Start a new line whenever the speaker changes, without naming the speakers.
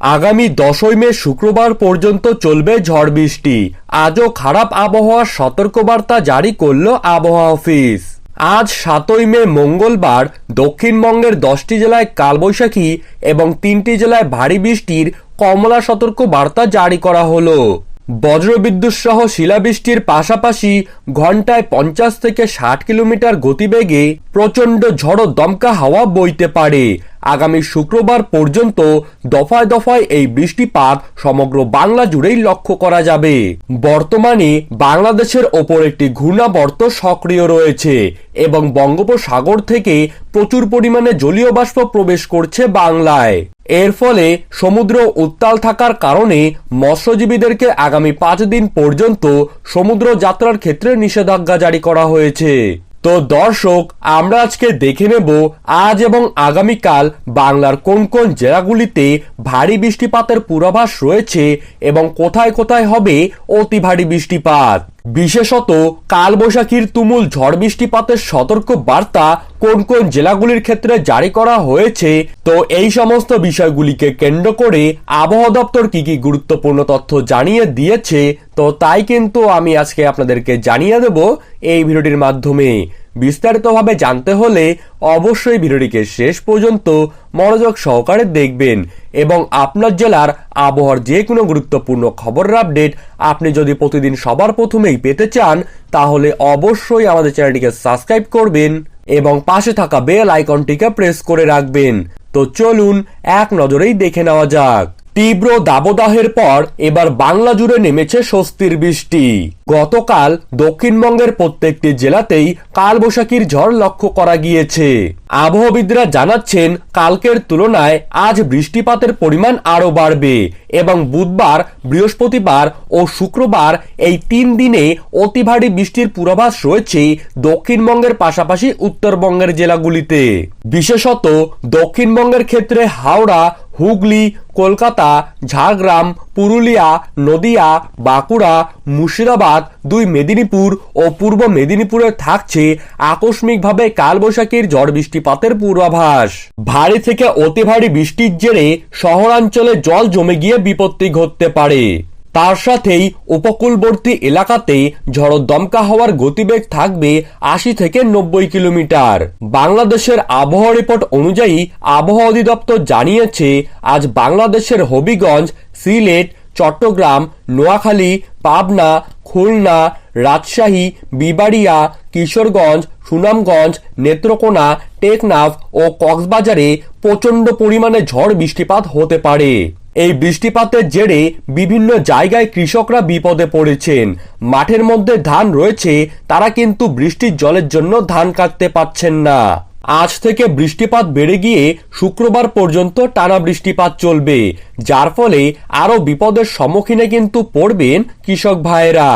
আগামী দশই মে শুক্রবার পর্যন্ত চলবে ঝড় বৃষ্টি। আজও খারাপ আবহাওয়ার সতর্কবার্তা জারি করল আবহাওয়া অফিস। আজ সাতই মে মঙ্গলবার দক্ষিণবঙ্গের দশটি জেলায় কালবৈশাখী এবং তিনটি জেলায় ভারী বৃষ্টির কমলা সতর্ক বার্তা জারি করা হলো। বজ্রবিদ্যুৎ সহ শিলাবৃষ্টির পাশাপাশি ঘন্টায় পঞ্চাশ থেকে ষাট কিলোমিটার গতিবেগে প্রচণ্ড ঝড়ো দমকা হাওয়া বইতে পারে। আগামী শুক্রবার পর্যন্ত দফায় দফায় এই বৃষ্টিপাত সমগ্র বাংলা জুড়েই লক্ষ্য করা যাবে। বর্তমানে বাংলাদেশের ওপর একটি ঘূর্ণাবর্ত সক্রিয় রয়েছে এবং বঙ্গোপসাগর থেকে প্রচুর পরিমাণে জলীয় বাষ্প প্রবেশ করছে বাংলায়। এর ফলে সমুদ্র উত্তাল থাকার কারণে মৎস্যজীবীদেরকে আগামী পাঁচ দিন পর্যন্ত সমুদ্র যাত্রার ক্ষেত্রে নিষেধাজ্ঞা জারি করা হয়েছে। তো দর্শক, আমরা আজকে দেখে নেব আজ এবং আগামীকাল বাংলার কোন কোন জেলাগুলিতে ভারী বৃষ্টিপাতের পূর্বাভাস রয়েছে এবং কোথায় কোথায় হবে অতি ভারী বৃষ্টিপাত। বিশেষত কালবৈশাখীর তুমুল ঝড় বৃষ্টিপাতের সতর্ক বার্তা কোন কোন জেলাগুলির ক্ষেত্রে জারি করা হয়েছে, তো এই সমস্ত বিষয়গুলিকে কেন্দ্র করে আবহাওয়া দপ্তর কি কি গুরুত্বপূর্ণ তথ্য জানিয়ে দিয়েছে, তো তাই কিন্তু আমি আজকে আপনাদেরকে জানিয়ে দেব এই ভিডিওটির মাধ্যমে। বিস্তারিতভাবে জানতে হলে অবশ্যই ভিডিওটিকে শেষ পর্যন্ত মনোযোগ সহকারে দেখবেন এবং আপনার জেলার আবহাওয়ার যে কোনো গুরুত্বপূর্ণ খবরের আপডেট আপনি যদি প্রতিদিন সবার প্রথমেই পেতে চান, তাহলে অবশ্যই আমাদের চ্যানেলটিকে সাবস্ক্রাইব করবেন এবং পাশে থাকা বেল আইকনটিকে প্রেস করে রাখবেন। তো চলুন, এক নজরেই দেখে নেওয়া যাক। তীব্র দাবদাহের পর এবার বাংলা জুড়ে নেমেছে স্বস্তির বৃষ্টি। গতকাল দক্ষিণবঙ্গের প্রত্যেকটি জেলাতেই কালবৈশাখীর ঝড় লক্ষ্য করা গিয়েছে। আবহাওয়াবিদরা জানাচ্ছেন, কালকের তুলনায় আজ বৃষ্টিপাতের পরিমাণ আরও বাড়বে এবং বুধবার, বৃহস্পতিবার ও শুক্রবার এই তিন দিনে অতি ভারী বৃষ্টির পূর্বাভাস রয়েছে দক্ষিণবঙ্গের পাশাপাশি উত্তরবঙ্গের জেলাগুলিতে। বিশেষত দক্ষিণবঙ্গের ক্ষেত্রে হাওড়া হুগলি, কলকাতা, ঝাড়গ্রাম, পুরুলিয়া, নদিয়া, বাঁকুড়া, মুর্শিদাবাদ, দুই মেদিনীপুর ও পূর্ব মেদিনীপুরে থাকছে আকস্মিকভাবে কালবৈশাখীর ঝড় বৃষ্টিপাতের পূর্বাভাস। ভারী থেকে অতি ভারী বৃষ্টির জেরে শহরাঞ্চলে জল জমে গিয়ে বিপত্তি ঘটতে পারে। তার সাথেই উপকূলবর্তী এলাকাতে ঝড়ো দমকা হওয়ার গতিবেগ থাকবে আশি থেকে নব্বই কিলোমিটার। বাংলাদেশের আবহাওয়া রিপোর্ট অনুযায়ী আবহাওয়া অধিদপ্তর জানিয়েছে, আজ বাংলাদেশের হবিগঞ্জ, সিলেট, চট্টগ্রাম, নোয়াখালী, পাবনা, খুলনা, রাজশাহী, বিবাড়িয়া, কিশোরগঞ্জ, সুনামগঞ্জ, নেত্রকোনা, টেকনাফ ও কক্সবাজারে প্রচণ্ড পরিমাণে ঝড় বৃষ্টিপাত হতে পারে। এই বৃষ্টিপাতের জেরে বিভিন্ন জায়গায় কৃষকরা বিপদে পড়েছেন। মাঠের মধ্যে ধান রয়েছে, তারা কিন্তু বৃষ্টির জলের জন্য ধান কাটতে পারছেন না। আজ থেকে বৃষ্টিপাত বেড়ে গিয়ে শুক্রবার পর্যন্ত টানা বৃষ্টিপাত চলবে, যার ফলে আরও বিপদের সম্মুখীনে কিন্তু পড়বেন কৃষক ভাইয়েরা।